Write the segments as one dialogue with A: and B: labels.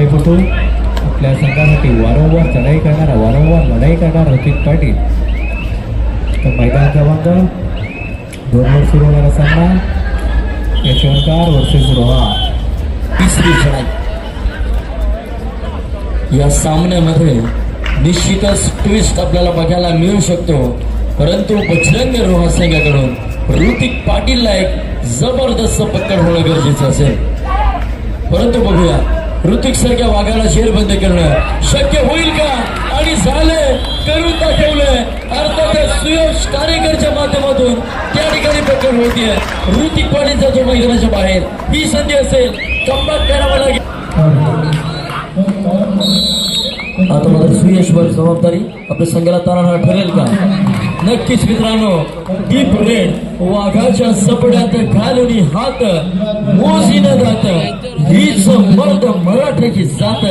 A: खेळाडूपटू आपल्या संघासाठी वारंवार चढाई करणारा वारंवार लढाई करणारा हृतिक पाटील. तर मैदान क्रमांक दोनवर सुरू होणारा सामना. यशवंतकार वर्सेस रोहा
B: तिसरी लढाई या सामन्यामध्ये निश्चितच ट्विस्ट आपल्याला बघायला मिळू शकतो. परंतु बजरंग रोहा संघाकडून ऋतिक पाटीलला एक जबरदस्त पकड होणं गरजेचं असेल. परंतु बघूया. ऋतिक सारख्या वाघाला जेलबंद करणं. शक्य होईल का? आणि झालंय करून दाखवलंय. अर्थात सुयश कारेकरच्या माध्यमातून त्या ठिकाणी पकड होतीये. ऋतिक पाटीलचा जो मैदानाच्या बाहेर ही संधी असेल. कमबॅक करावा लागेल. आता मात्र सुयशवर जबाबदारी. आपल्या संघाला तारा ठरेल का? नक्कीच मित्रांनो डीप रेड वाघाच्या सपड्यात घालून हात मोजीन जात हीच मर्द मराठ्याची जात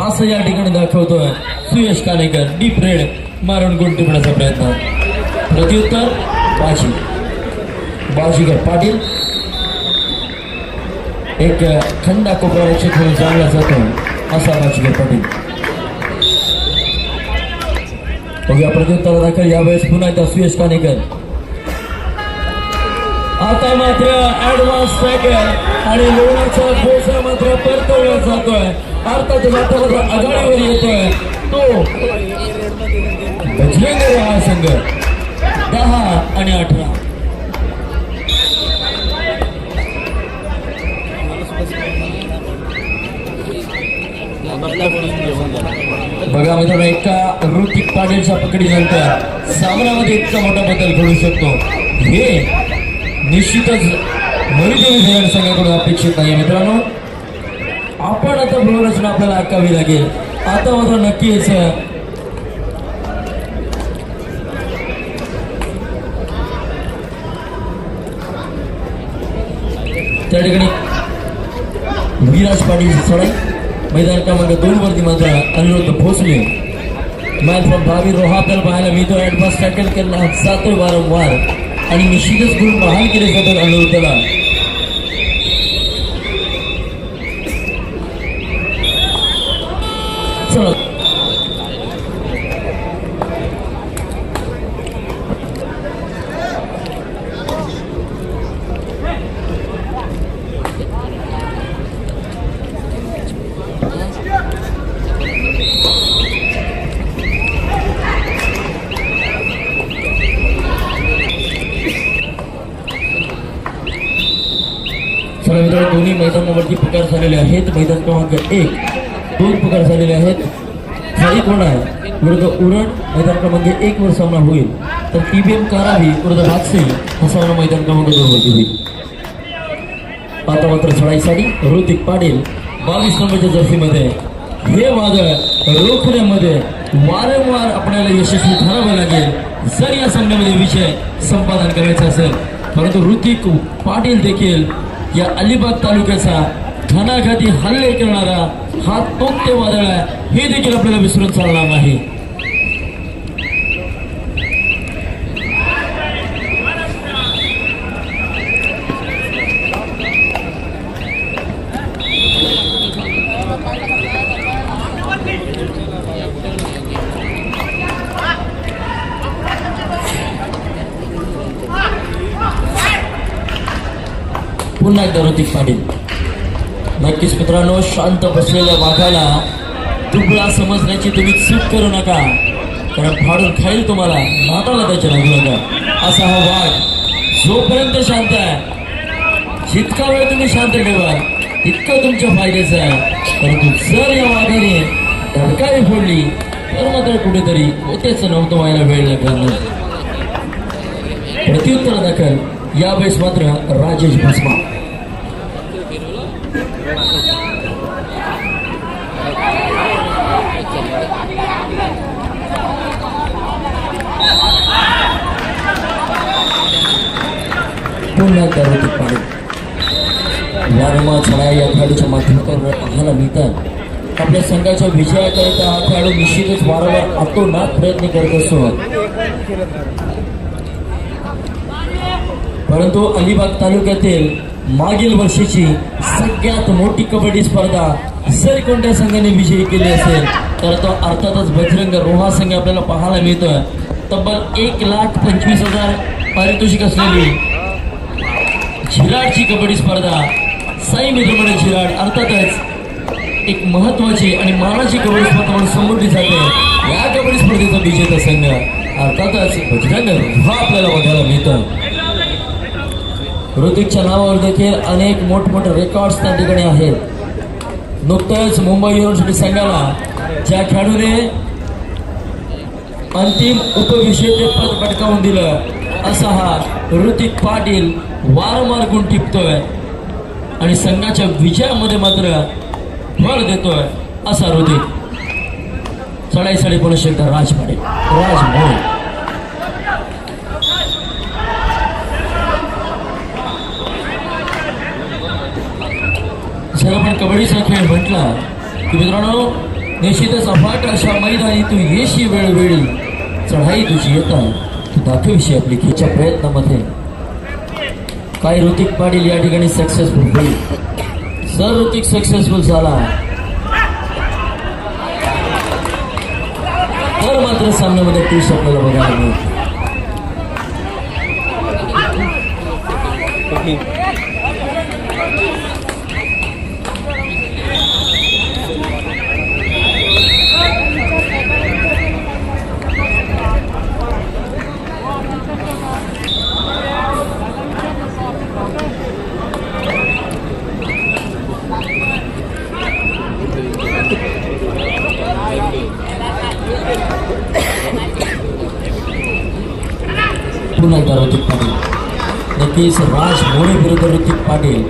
B: असं या ठिकाणी दाखवतोय. सुयश कानेकर डीप रेड मारून गुण टिपण्याचा प्रयत्न. प्रत्युत्तर बाजी. बाजीगर पाटील. एक खंडा कोपऱ्याचे खेळ जाणला जातो असा बाजीगर पाटील. म्हणजे बघूया प्रत्युत्तर दाखल यावेळेस पुन्हा एकदा सुयश कानेकर. आता मात्र ऍडव्हान्स सायकल आणि लोणाचा बोसा मात्र परतवला जातोय. अर्थात मात्र आघाडीवर येतोय तो बजरंग हा संघ दहा आणि अठरा. बघा मित्रांनो एका ऋतिक पाटीलच्या पकडीनंतर सामन्यामध्ये इतका मोठा बदल घडू शकतो. हे निश्चितच मरुदेवी धरण संघाकडून अपेक्षित नाही मित्रांनो. आपण आता गृहरचना आपल्याला ऐकावी लागेल. आता मात्र नक्कीच त्या ठिकाणी विराज पाटील सडाई मैदान क्रमांक दोनवरती माझा अनिरुद्ध भोसले. मॅच फ्रॉम भावी रोहा आपल्याला पाहायला मिळतो ॲडव्हान्स टॅकल केला जातोय वारंवार. आणि निश्चितच गुण बहाल केले जातात अनिरुद्धला चला चला मित्रांनो दोन्ही मैदानावरती पकार झालेले आहेत. मैदान क्रमांक एक दोन पकार झालेले आहेत. खाली कोण आहे? विरुद्ध उरण मैदान क्रमांक एक वर सामना होईल. तर टीबीएम कारावी विरुद्ध राजसे हा सामना मैदान क्रमांक दोन वरती होईल. आता मात्र चढाईसाठी ऋतिक पाटील बावीस नंबरच्या जर्सीमध्ये हे वादळ रोखण्यामध्ये वारंवार आपल्याला यशस्वी ठरावं लागेल. जर या सामन्यामध्ये विषय संपादन करायचा असेल परंतु ऋतिक पाटील देखील या अलिबाग तालुक्याचा घणाघाती हल्ले करणारा हा तोक्ते वादळ आहे. हे देखील आपल्याला विसरून चालणार नाही पुन्हा एकदा ऋतिक पाटील. नक्कीच मित्रांनो शांत बसलेल्या वाघाला दुबळा समजण्याची तुम्ही चूक करू नका. कारण फाडून खाईल तुम्हाला नाताला त्याच्या लागू नका. असा हा वाघ जोपर्यंत शांत आहे जितका वेळ तुम्ही शांत ठेवा इतकं तुमच्या फायद्याचं आहे. परंतु जर या वाघाने धडकावी फोडली तर मात्र कुठेतरी होतेच नव्हतं व्हायला वेळ लागणार नाही. प्रत्युत्तर दाखल. यावेळेस मात्र राजेश भस्मा पुन्हा एकदा ऋतिक पाटील वारंवार छळा या खेळाडूच्या माध्यमातून पाहायला मिळतात. आपल्या संघाच्या विजयाकरिता हा खेळाडू निश्चितच वारंवार आतोनात प्रयत्न करत असतो. परंतु अलिबाग तालुक्यातील मागील वर्षीची सगळ्यात मोठी कबड्डी स्पर्धा जर कोणत्या संघाने विजयी केली असेल तर तो अर्थातच बजरंग रोहा संघ आपल्याला पाहायला मिळतोय. तब्बल एक लाख पंचवीस हजार पारितोषिक असलेली झिराडची कबड्डी स्पर्धा. साई मित्रमंडळ झिराड अर्थातच एक महत्वाची आणि मानाची कबड्डी स्पर्धा म्हणून संबोधली जाते या कबड्डी स्पर्धेचा विजेता संघ अर्थातच बजरंग रोहा आपल्याला बघायला मिळतं ऋतिकच्या नावावर देखील अनेक मोठमोठे रेकॉर्ड्स त्या ठिकाणी आहेत. नुकतंच मुंबई युनिव्हर्सिटी संघाला ज्या खेळाडूने अंतिम उपविजेतेपद पटकावून दिलं असा हा ऋतिक पाटील वारंवार गुण टिपतोय आणि संघाच्या विजयामध्ये मात्र भर देतोय असा ऋतिक चढाई साडी पुन्हा एकदा राज पाटील. राज मोरे जर आपण कबड्डीचा खेळ म्हटला की मित्रांनो निश्चितच अफाट अशा मैदानी तू येशी वेळोवेळी चढाई तुझी येतात तू दाखवशी आपली खेळच्या प्रयत्नामध्ये. काय ऋतिक पाटील या ठिकाणी सक्सेसफुल होईल? सर ऋतिक सक्सेसफुल झाला. तर मात्र सामन्यामध्ये तीस आपल्याला बघायला मिळेल पुन्हा एकदा ऋतिक पाटील नक्कीच राज मोरे विरुद्ध ऋतिक पाटील.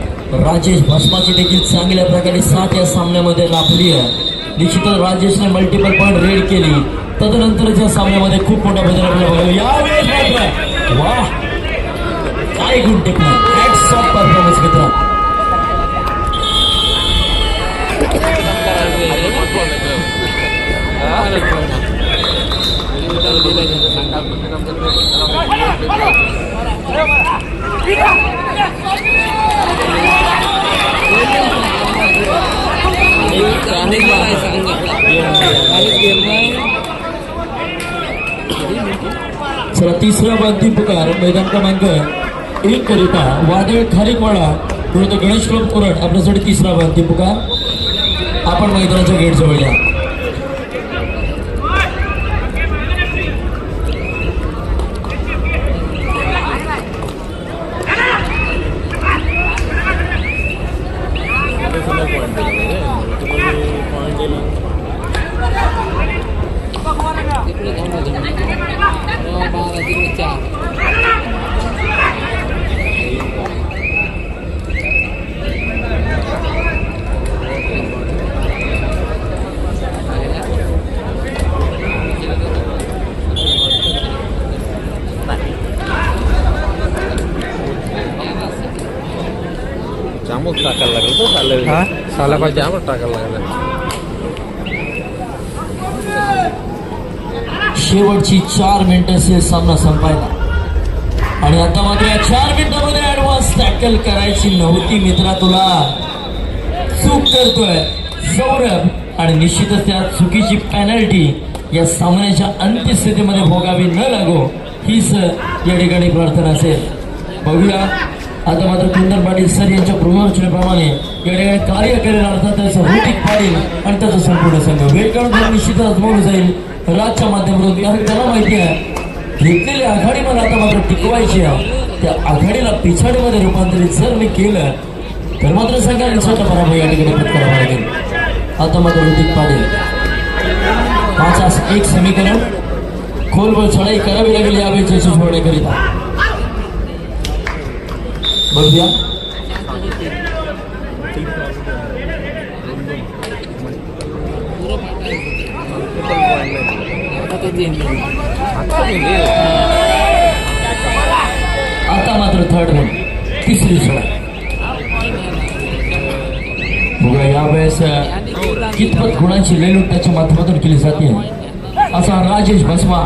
B: राजेश भस्माची देखील चांगल्या प्रकारे साथ या सामन्यामध्ये लाभली आहे. निश्चितच राजेशने मल्टिपल पॉईंट रेड केली. तदनंतरच्या सामन्यामध्ये खूप मोठा बदल आपल्याला बघायला यावेळेस मात्र वा! काय गुण टेकला हॅट्स ऑफ परफॉर्मन्स चला तिसरा बांधी पुकार मैदान क्रमांक एक करिता वादळ खारीकवाडा विरुद्ध गणेश कोरड आपल्यासाठी तिसरा बांधी पुकार आपण मैदानाच्या गेट जवळ या.
C: जामच टाकायला लागलं तर चालेल
A: हा?
C: साला पाहिजे जामच टाकायला लागलं.
B: शेवटची चार मिनिटं सामना संपायला. आणि आता मात्र या चार मिनिटामध्ये ऍडव्हान्स टॅकल करायची नव्हती मित्रा तुला. चूक करतोय सौरभ. आणि निश्चितच त्या चुकीची पेनल्टी या सामन्याच्या अंत्यस्थितीमध्ये भोगावी न लागो हीच या ठिकाणी प्रार्थना असेल. बघूया. आता मात्र कुंदन पाटील सर यांच्या गृहरचनेप्रमाणे या ठिकाणी कार्य करेल त्याचं ऋतिक पाटील आणि त्याचा संपूर्ण संघ. वेळ निश्चितच आजमावलं जाईल. राजच्या माध्यमातून कारण त्याला माहिती आहे घेतलेली आघाडी मला आता मात्र टिकवायची आहे. त्या आघाडीला पिछाडीमध्ये रूपांतरित जर मी केलं तर मात्र संघाने स्वतः पराभव या ठिकाणी पत्करावा लागेल. आता मात्र ऋतिक पाटील. पाच एक समीकरण खोलवर चढाई करावी लागेल यावेळी यशस्वी बघूया. आता मात्र थर्ड राऊंड तिसरी सोडा बघूया यावेळेस कितपत गुणांची लेलूट त्याच्या माध्यमातून केली जाते. असा राजेश भस्मा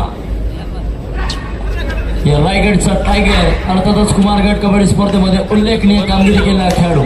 B: या रायगडचा टायगर अर्थातच कुमारगड कबड्डी स्पर्धेमध्ये उल्लेखनीय कामगिरी केलेला खेळाडू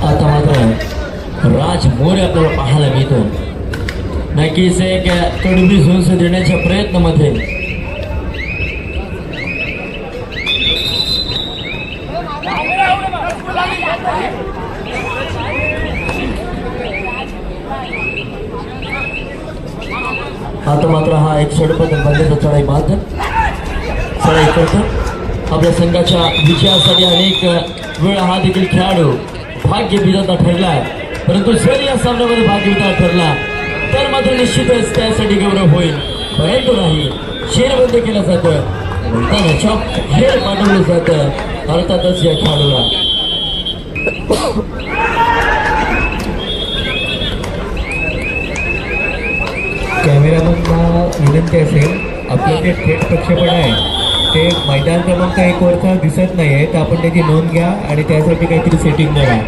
B: आता मात्र राज मोरे आपल्याला पाहायला मिळतो नक्कीच एक झुंज देण्याच्या प्रयत्नामध्ये आता मात्र हा एक षडपथ बंदचा चढाई माध्यम चढाई करतो आपल्या संघाच्या विजयासाठी अनेक वेळ हा देखील खेळाडू भाग्य विजेता ठरला परंतु जर या सामन्यामध्ये भाग्य विधाता ठरला. तर मात्र निश्चितच त्यासाठी गौरव होईल. परंतु नाही शेरबंद केलं जातं. त्यानं चॉप हेर पाठवलं जातं. अर्थातच या खेळाडूला.
A: कॅमेरामनला विनंती असेल आपलं जे थेट प्रक्षेपण आहे ते मैदान क्रमांक एक वरचा दिसत नाही आहे तर आपण त्याची नोंद घ्या आणि त्यासाठी काहीतरी सेटिंग करा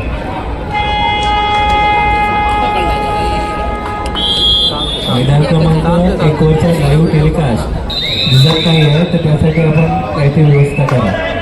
A: क्रमांक एक वरचा लाईव्ह टेलिकास्ट दिसत नाही आहे तर त्यासाठी आपण काहीतरी व्यवस्था करा